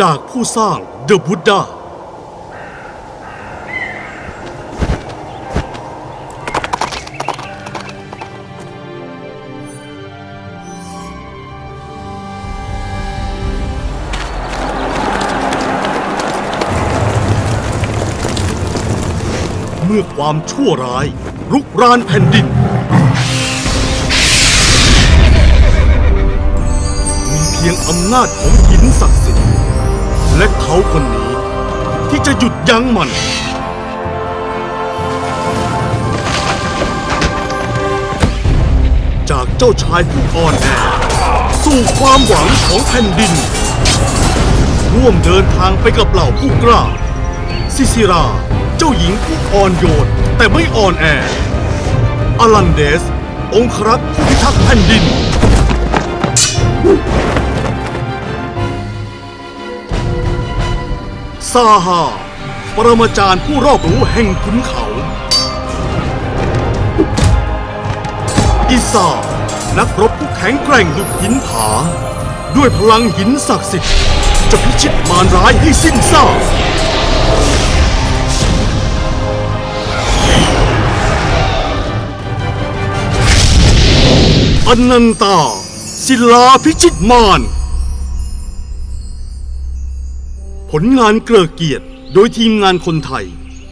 จากผู้สร้าง The Buddha เมื่อความชั่วร้ายรุกรานแผ่นดิน มีเพียงอำนาจของหินศักดิ์สิทธิ์ และเขาคนนี้ ที่จะหยุดยั้งมัน จากเจ้าชายผู้อ่อนแอสู่ความหวังของแผ่นดิน ร่วมเดินทางไปกับเหล่าผู้กล้า ซิซิรา เจ้าหญิงผู้อ่อนโยน แต่ไม่อ่อนแอ อลันเดส องครักษ์ผู้พิทักษ์แผ่นดิน ซาฮาปรมาจารย์ผู้รอบรู้แห่งขุนเขา อิซานักรบผู้แข็งแกร่งดุจหินผา ด้วยพลังหินศักดิ์สิทธิ์ จะพิชิตมารร้ายให้สิ้นซากอนันตา ศิลาพิชิตมาร ผลงานเกลือเกียรติโดยทีมงานคนไทย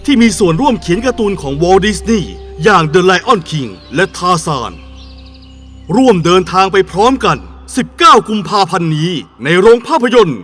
ที่มีส่วนร่วมเขียนการ์ตูนของวอลดิสนีย์อย่างเดอะไลออนคิงและทาซาน ร่วมเดินทางไปพร้อมกัน 19 กุมภาพันธ์นี้ในโรงภาพยนตร์